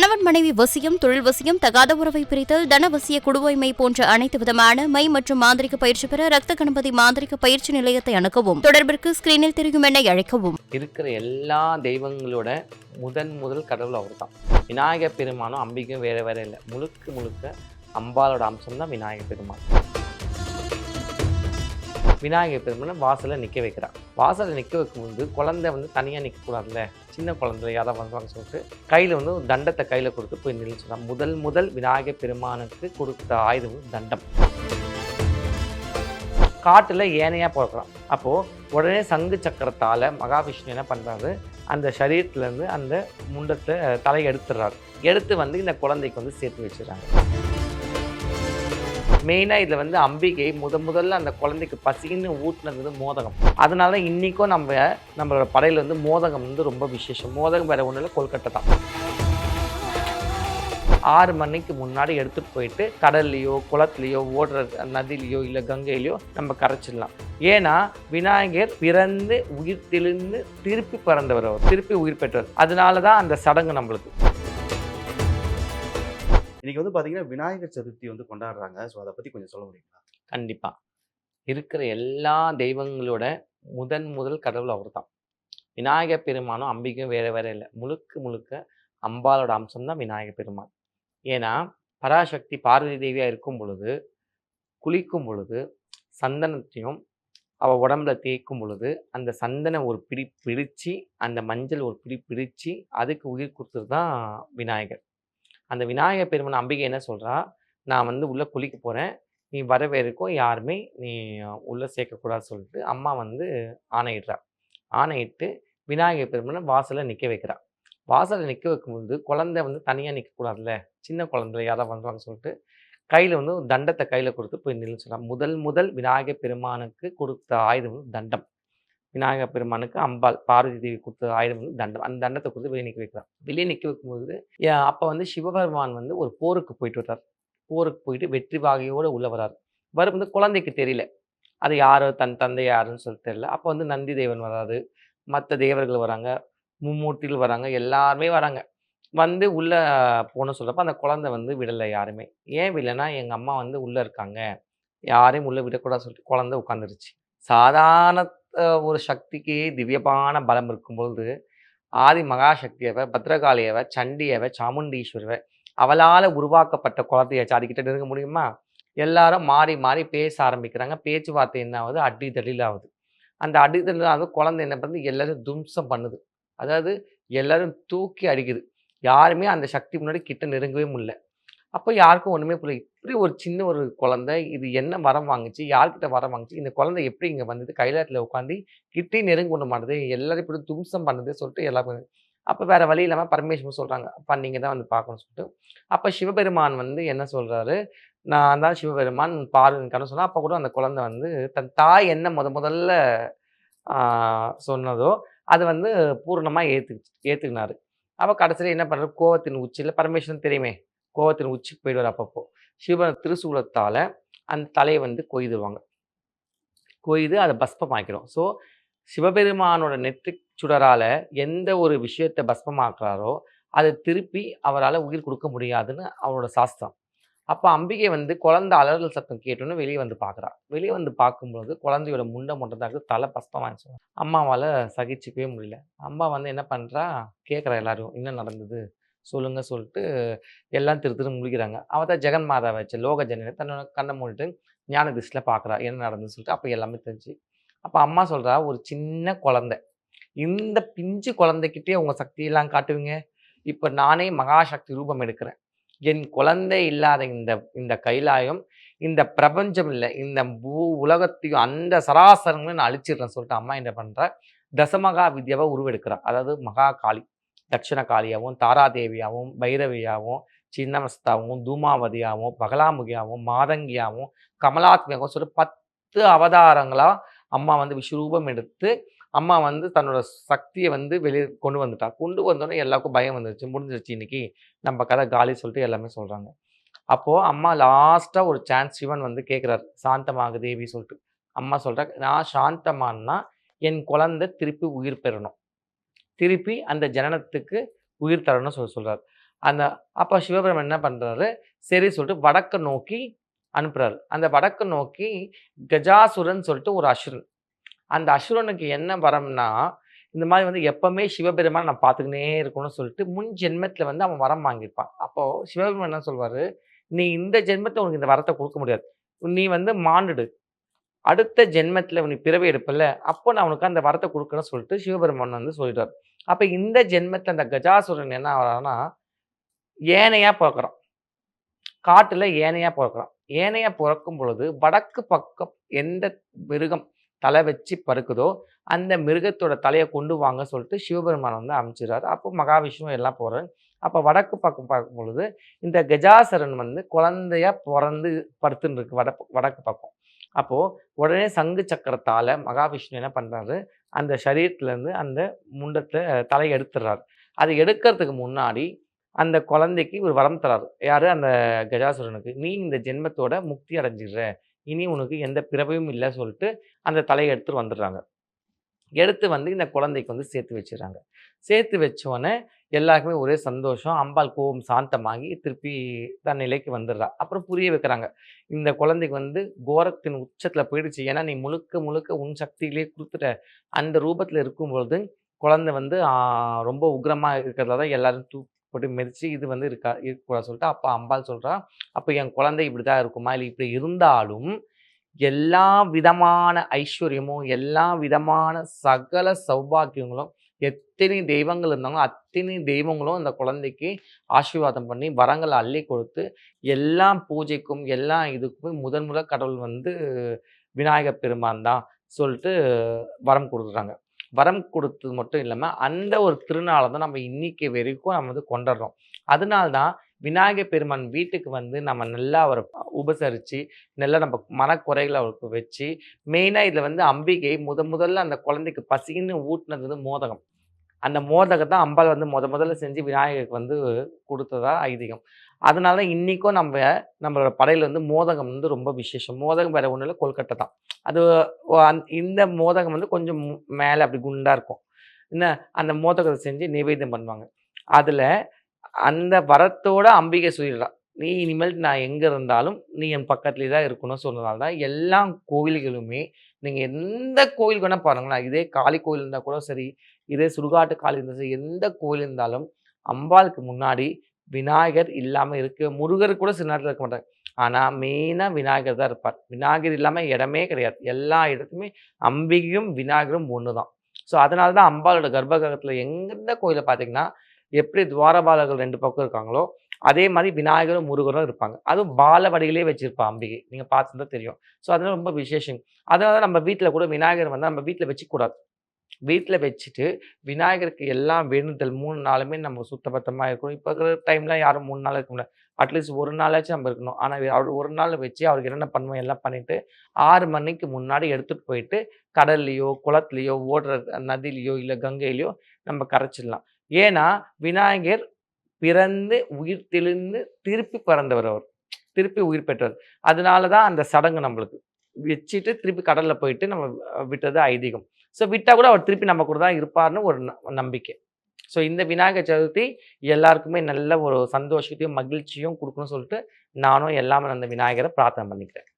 கணவன் மனைவி வசியம் தொழில் வசியம் தகாத உறவை பிரித்தல் தனவசிய குடுவைமை போன்ற அனைத்து விதமான மை மற்றும் மாந்திரிக பயிற்சி பெற ரத்த கணபதி மாந்திரிக பயிற்சி நிலையத்தை அணுகவும். தொடர்பிற்கு ஸ்கிரீனில் தெரியும் என அழைக்கவும். இருக்கிற எல்லா தெய்வங்களோட முதன் முதல் கடவுள் அவர் தான் விநாயகர் பெருமானும் அம்பிக்கும் வேற வேற இல்லை. முழுக்க முழுக்க அம்பாலோட அம்சம் தான் விநாயகர் பெருமான். விநாயகர் பெருமானை வாசலில் நிற்க வைக்கிறான். வாசலில் நிற்க வைக்கும்போது குழந்தை வந்து தனியாக நிற்கக்கூடாதுல்ல சின்ன குழந்தை யாராவது வருவாங்க சொல்லிட்டு கையில் வந்து ஒரு தண்டத்தை கையில் கொடுத்து போய் நின்று முதல் முதல் விநாயகர் பெருமானுக்கு கொடுத்த ஆயுதம் தண்டம். காட்டில் ஏனையாக பிறக்கிறான். அப்போது உடனே சங்கு சக்கரத்தால் மகாவிஷ்ணு என்ன பண்ணுறாரு அந்த சரீரத்துலேருந்து அந்த முண்டத்தை தலையை எடுத்துடுறாரு. எடுத்து வந்து இந்த குழந்தைக்கு வந்து சேர்த்து வச்சிடறாங்க. மெயினாக இதில் வந்து அம்பிகை முத முதல்ல அந்த குழந்தைக்கு பசின்னு ஊட்டினது வந்து மோதகம். அதனால தான் இன்றைக்கும் நம்ம நம்மளோட படையில் வந்து மோதகம் வந்து ரொம்ப விசேஷம். மோதகம் வேறு ஒன்றும் இல்லை கொல்கட்டை தான். ஆறு மணிக்கு முன்னாடி எடுத்துகிட்டு போயிட்டு கடல்லையோ குளத்துலையோ ஓடுற நதியிலையோ இல்லை கங்கையிலையோ நம்ம கரைச்சிடலாம். ஏன்னா விநாயகர் பிறந்து உயிர் தெளிந்து திருப்பி பிறந்தவர் அவர். திருப்பி உயிர் பெற்றவர். அதனால தான் அந்த சடங்கு நம்மளுக்கு. இன்னைக்கு வந்து பார்த்தீங்கன்னா விநாயகர் சதுர்த்தி வந்து கொண்டாடுறாங்க. ஸோ அதை பற்றி கொஞ்சம் சொல்ல முடியுங்களா? கண்டிப்பாக இருக்கிற எல்லா தெய்வங்களோட முதன் முதல் கடவுள் அவர் தான் விநாயகர் பெருமானும் அம்பிக்கும் வேற வேற இல்லை. முழுக்க முழுக்க அம்பாலோட அம்சம் தான் விநாயகர் பெருமான். ஏன்னா பராசக்தி பார்வதி தேவியாக இருக்கும் பொழுது குளிக்கும் பொழுது சந்தனத்தையும் அவள் உடம்புல தேய்க்கும் பொழுது அந்த சந்தனம் ஒரு பிடி பிடிச்சு அந்த மஞ்சள் ஒரு பிடி பிடிச்சு அதுக்கு உயிர் கொடுத்தது தான் விநாயகர். அந்த விநாயகர் பெருமன் அம்பிகை என்ன சொல்கிறா நான் வந்து உள்ளே குளிக்க போகிறேன் நீ வரவேற்கும் யாருமே நீ உள்ளே சேர்க்கக்கூடாது சொல்லிட்டு அம்மா வந்து ஆணையிடுறா. ஆணையிட்டு விநாயகர் பெருமனை வாசலில் நிற்க வைக்கிறா. வாசலில் நிற்க வைக்கும்போது குழந்தை வந்து தனியாக நிற்கக்கூடாதுல்ல சின்ன குழந்தை யாராவது வந்துவாங்க சொல்லிட்டு கையில் வந்து தண்டத்தை கையில் கொடுத்து போய் நில்லுன்னு சொல்கிறான் முதல் முதல் விநாயகர் பெருமானுக்கு கொடுத்த ஆயுதம் வந்து தண்டம். விநாயகர் பெருமானுக்கு அம்பாள் பார்வதி தேவி கொடுத்த ஆயுதம் வந்து தண்டம். அந்த தண்டத்தை கொடுத்து வெளியே நிற்க வைக்கிறான் வெளியே நிற்க வைக்கும்போது அப்போ வந்து சிவபெருமான் வந்து ஒரு போருக்கு போயிட்டு வர்றார். போருக்கு போயிட்டு வெற்றி வாகையோடு உள்ள வர்றார். வரும்போது வந்து குழந்தைக்கு தெரியல. அது யாரோ தன் தந்தை யாருன்னு சொல்லி தெரியல. அப்போ வந்து நந்தி தேவன் வராது. மற்ற தேவர்கள் வராங்க. மும்மூர்த்திகள் வராங்க. எல்லாருமே வராங்க. வந்து உள்ளே போன சொல்கிறப்ப அந்த குழந்தை வந்து விடலை யாருமே. ஏன் விடலைன்னா எங்கள் அம்மா வந்து உள்ளே இருக்காங்க. யாரையும் உள்ளே விடக்கூடாது சொல்லிட்டு குழந்தை உட்காந்துருச்சு சாதாரண ஒரு சக்திக்கு திவ்யமான பலம் இருக்கும்பொழுது ஆதி மகாசக்தியவ பத்ரகாளியவ சண்டியவ சாமுண்டீஸ்வரவ அவளால் உருவாக்கப்பட்ட குழந்தைய சாதிக்கிட்ட நெருங்க முடியுமா? எல்லாரும் மாறி மாறி பேச ஆரம்பிக்கிறாங்க. பேச்சுவார்த்தை என்ன ஆகுது அடி அந்த அடி தடியில் குழந்தை என்ன பண்ணுது? எல்லாரும் தும்சம் பண்ணுது. அதாவது எல்லாரும் தூக்கி அடிக்குது. யாருமே அந்த சக்தி முன்னாடி கிட்ட நெருங்கவே முடியல. அப்போ யாருக்கும் ஒன்றுமே புரியல. இப்படி ஒரு சின்ன ஒரு குழந்தை இது என்ன வரம் வாங்குச்சு யார்கிட்ட வரம் வாங்குச்சு இந்த குழந்தை எப்படி இங்கே வந்தது? கைலாயத்தில் உட்காந்து கிட்டே நெருங்க விட மாட்டுது எல்லாரும் இப்படி தும்சம் பண்ணுது சொல்லிட்டு எல்லாருக்கும் அப்போ வேறு வழி இல்லாமல் பரமேஸ்வரன் சொல்கிறாங்க அப்போ நீங்கள் தான் வந்து பார்க்கணும்னு சொல்லிட்டு. அப்போ சிவபெருமான் வந்து என்ன சொல்கிறாரு நான் தான் சிவபெருமான் பாருங்க சொன்னால் அப்போ கூட அந்த குழந்தை வந்து தன் தாய் என்ன முத முதல்ல சொன்னதோ அது வந்து பூர்ணமாக ஏற்று ஏற்றுக்கினார் அப்போ கடைசியில் என்ன பண்ணுறது கோவத்தின் உச்சியில் பரமேஸ்வரன் தெரியுமே கோவத்தின் உச்சிக்கு போயிடுவார் அப்பப்போ. சிவன் திருசூலத்தால் அந்த தலையை வந்து கொய்துவாங்க. கொய்து அதை பஸ்பமாக்கிடும். ஸோ சிவபெருமானோட நெற்றி சுடரால் எந்த ஒரு விஷயத்தை பஸ்பமாக்குறாரோ அதை திருப்பி அவரால் உயிர் கொடுக்க முடியாதுன்னு அவரோட சாஸ்திரம். அப்போ அம்பிகை வந்து குழந்தை அலறல் சத்தம் கேட்டோன்னு வெளியே வந்து பார்க்குறா வெளியே வந்து பார்க்கும்பொழுது குழந்தையோட முண்டை மட்டும் தான் இருக்குது தலை பஸ்பமாகிடுச்சு அம்மாவால் சகிச்சுக்கவே முடியல. அம்மா வந்து என்ன பண்ணுறா கேட்குறா எல்லாரும் என்ன நடந்தது? சொல்லுங்க சொல்லிட்டு எல்லாம் திரு திரு முழிக்கிறாங்க அவ தான் ஜெகன் மாதா வச்சு லோக ஜனனை தன்னோட கண்ணை மூடிட்டு ஞான திருஷ்டியில் பார்க்குறா என்ன நடந்து சொல்லிட்டு அப்போ எல்லாமே தெரிஞ்சு. அப்போ அம்மா சொல்கிறா ஒரு சின்ன குழந்தை. இந்த பிஞ்சு குழந்தைக்கிட்டே உங்கள் சக்தியெல்லாம் காட்டுவீங்க? இப்போ நானே மகாசக்தி ரூபம் எடுக்கிறேன். என் குழந்தை இல்லாத இந்த இந்த கைலாயம் இந்த பிரபஞ்சம் இல்லை இந்த பூ உலகத்தையும் அந்த சராசரங்களையும் நான் அழிச்சிடுறேன் சொல்லிட்டு அம்மா என்ன பண்ணுறா தசமகா வித்யாவை உருவெடுக்கிறான் அதாவது மகா காளி தட்சிணகாளியாகவும் தாராதேவியாகவும் பைரவியாகவும் சின்னமஸ்தாவும் தூமாவதியாகவும் பகலாமுகியாகவும் மாதங்கியாகவும் கமலாத்மியாகவும் சொல்லி பத்து அவதாரங்களாக அம்மா வந்து விஸ்வரூபம் எடுத்து அம்மா வந்து தன்னோட சக்தியை வந்து வெளியே கொண்டு வந்துட்டா. கொண்டு வந்தோடனே எல்லாருக்கும் பயம் வந்துருச்சு. முடிஞ்சிருச்சு இன்னைக்கு நம்ம கதை காலி சொல்லிட்டு எல்லாமே சொல்கிறாங்க அப்போது அம்மா லாஸ்ட்டாக ஒரு சான்ஸ் சிவன் வந்து கேட்குறாரு சாந்தமாக தேவி சொல்லிட்டு. அம்மா சொல்கிறா நான் சாந்தமானா என் குழந்தை திருப்பி உயிர் பெறணும். திருப்பி அந்த ஜனனத்துக்கு உயிர் தரணும்னு சொல்லி சொல்கிறார் அந்த அப்போ சிவபிரம் என்ன பண்ணுறாரு சரி சொல்லிட்டு வடக்கு நோக்கி அனுப்புகிறாரு அந்த வடக்கு நோக்கி கஜாசுரன் சொல்லிட்டு ஒரு அசுரன். அந்த அசுரனுக்கு என்ன வரம்னா இந்த மாதிரி வந்து எப்பவுமே சிவபெருமான் நான் பார்த்துக்கினே இருக்கணும்னு சொல்லிட்டு முன் ஜென்மத்தில் வந்து அவன் வரம் வாங்கியிருப்பான். அப்போது சிவபெருமான் என்ன சொல்வார்? நீ இந்த ஜென்மத்தில் உனக்கு இந்த வரத்தை கொடுக்க முடியாது. நீ வந்து மாண்டுடு அடுத்த ஜென்மத்தில் நீ பிறவி எடுப்பில்ல. அப்போ நான் உனக்கு அந்த வரத்தை கொடுக்கணும்னு சொல்லிட்டு சிவபெருமான் வந்து சொல்லிட்டார் அப்போ இந்த ஜென்மத்தில் அந்த கஜாசுரன் என்ன ஆகிறான்னா ஏனையாக பிறக்கிறான். காட்டில் ஏனையாக பிறக்கிறான். ஏனையாக பிறக்கும் பொழுது வடக்கு பக்கம் எந்த மிருகம் தலை வச்சு பருக்குதோ அந்த மிருகத்தோட தலையை கொண்டு வாங்க சொல்லிட்டு சிவபெருமான் வந்து அமைச்சிடுறாரு அப்போ மகாவிஷ்ணு எல்லாம் போகிறாரு அப்போ வடக்கு பக்கம் பார்க்கும் பொழுது இந்த கஜாசரன் வந்து குழந்தையா பிறந்து படுத்துன்னு இருக்கு வட வடக்கு பக்கம். அப்போது உடனே சங்கு சக்கரத்தால் மகாவிஷ்ணு என்ன பண்ணுறாரு அந்த சரீரத்துலேருந்து அந்த முண்டத்தை தலையை எடுத்துடுறாரு. அதை எடுக்கிறதுக்கு முன்னாடி அந்த குழந்தைக்கு ஒரு வரம் தராரு. யார்? அந்த கஜாசுரனுக்கு. நீ இந்த ஜென்மத்தோட முக்தி அடைஞ்சிடுற. இனி உனக்கு எந்த பிறவையும் இல்லை சொல்லிட்டு அந்த தலையை எடுத்துகிட்டு வந்துடுறாங்க. எடுத்து வந்து இந்த குழந்தைக்கு வந்து சேர்த்து வச்சிடறாங்க. சேர்த்து வச்சோடனே எல்லாருக்குமே ஒரே சந்தோஷம். அம்பாள் கோபம் சாந்தமாகி திருப்பி தன் நிலைக்கு வந்துடுறா. அப்புறம் புரிய வைக்கிறாங்க. இந்த குழந்தைக்கு வந்து கோரத்தின் உச்சத்தில் போயிடுச்சு. ஏன்னா நீ முழுக்க முழுக்க உன் சக்தியிலே கொடுத்துட்ட அந்த ரூபத்தில் இருக்கும்பொழுது குழந்தை வந்து ரொம்ப உக்ரமாக இருக்கிறதா தான் எல்லாரும் தூ போட்டு மெதிச்சு இது வந்து இருக்கா இருக்கக்கூடாது சொல்லிட்டு அப்போ அம்பாள் சொல்கிறா அப்போ என் குழந்தை இப்படி தான் இருக்குமா? இல்லை இப்படி இருந்தாலும் எல்லா விதமான ஐஸ்வர்யமும் எல்லா விதமான சகல சௌபாக்கியங்களும் எத்தனை தெய்வங்கள் இருந்தாங்களோ அத்தனை தெய்வங்களும் அந்த குழந்தைக்கு ஆசீர்வாதம் பண்ணி வரங்களை அள்ளி கொடுத்து எல்லா பூஜைக்கும் எல்லா இதுக்கும் முதன் முதல் கடவுள் வந்து விநாயகர் பெருமான் தான் சொல்லிட்டு வரம் கொடுக்குறாங்க. வரம் கொடுத்தது மட்டும் இல்லாமல் அந்த ஒரு திருநாளை தான் நம்ம இன்னைக்கு வரைக்கும் நம்ம வந்து கொண்டாடுறோம். அதனால்தான் விநாயகர் பெருமான் வீட்டுக்கு வந்து நம்ம நல்லா அவரை உபசரித்து நல்லா நம்ம மனக்குறைகளை அவருக்கு வச்சு மெயினாக இதில் வந்து அம்பிகை முத முதல்ல அந்த குழந்தைக்கு பசின்னு ஊட்டினது வந்து மோதகம். அந்த மோதகத்தை அம்பாள் வந்து முத முதல்ல செஞ்சு விநாயகருக்கு வந்து கொடுத்ததா ஐதீகம். அதனால தான் இன்றைக்கும் நம்ம நம்மளோட படையில் வந்து மோதகம் வந்து ரொம்ப விசேஷம். மோதகம் வேறு ஒன்றும் இல்லை கொல்கட்டை தான். அது இந்த மோதகம் வந்து கொஞ்சம் மேலே அப்படி குண்டாக இருக்கும். என்ன அந்த மோதகத்தை செஞ்சு நிவேதம் பண்ணுவாங்க. அதில் அந்த வரத்தோட அம்பிகை சொல்லிடுறா நீ இனிமேல் நான் எங்கே இருந்தாலும் நீ என் பக்கத்துலேயே தான் இருக்கணும்னு சொன்னதால தான் எல்லா கோவில்களுமே நீங்கள் எந்த கோவிலுக்கு வேணால் பாருங்களேன். இதே காளி கோவில் இருந்தால் கூட சரி இதே சுடுகாட்டு காளி இருந்தால் சரி எந்த கோவில் இருந்தாலும் அம்பாளுக்கு முன்னாடி விநாயகர் இல்லாமல் இருக்குது முருகர் கூட சில நேரத்தில் இருக்க மாட்டாங்க ஆனால் மெயினாக விநாயகர் தான் இருப்பார். விநாயகர் இல்லாமல் இடமே கிடையாது. எல்லா இடத்துமே அம்பிகையும் விநாயகரும் ஒன்று தான். ஸோ அதனால தான் அம்பாளோட கர்ப்பகிரகத்தில் எந்த கோயிலை பார்த்தீங்கன்னா எப்படி துவாரபாலர்கள் ரெண்டு பக்கம் இருக்காங்களோ அதே மாதிரி விநாயகரும் முருகரும் இருப்பாங்க. அதுவும் பால வடிகளே வச்சிருப்பா அம்பிகை. நீங்கள் பார்த்துருந்தா தெரியும். ஸோ அதெல்லாம் ரொம்ப விசேஷம். அதனால நம்ம வீட்டில் கூட விநாயகர் வந்து நம்ம வீட்டில் வச்சுக்கூடாது. வீட்டில் வச்சுட்டு விநாயகருக்கு எல்லாம் வேணுதல் மூணு நாளுமே நம்ம சுத்தபத்தமாக இருக்கணும். இப்போ இருக்கிற டைமில் யாரும் மூணு நாள் இருக்க முடியாது. அட்லீஸ்ட் ஒரு நாளாச்சும் நம்ம இருக்கணும். ஆனால் அவர் ஒரு நாள் வச்சு அவருக்கு என்னென்ன பண்ணுவோம் எல்லாம் பண்ணிவிட்டு ஆறு மணிக்கு முன்னாடி எடுத்துகிட்டு போயிட்டு கடல்லையோ குளத்துலையோ ஓடுற நதியிலையோ இல்லை கங்கையிலையோ நம்ம கரைச்சிடலாம். ஏன்னா விநாயகர் பிறந்து உயிர் தெளிந்து திருப்பி பிறந்தவர் அவர். திருப்பி உயிர் பெற்றவர். அதனால தான் அந்த சடங்கு நம்மளுக்கு. வச்சுட்டு திருப்பி கடலில் போயிட்டு நம்ம விட்டது ஐதீகம். ஸோ விட்டால் கூட அவர் திருப்பி நம்ம கூட தான் இருப்பார்னு ஒரு ந- நம்பிக்கை. ஸோ இந்த விநாயகர் சதுர்த்தி எல்லாருக்குமே நல்ல ஒரு சந்தோஷத்தையும் மகிழ்ச்சியும் கொடுக்கணும்னு சொல்லிட்டு நானும் எல்லாமே அந்த விநாயகரை பிரார்த்தனை பண்ணிக்கிறேன்.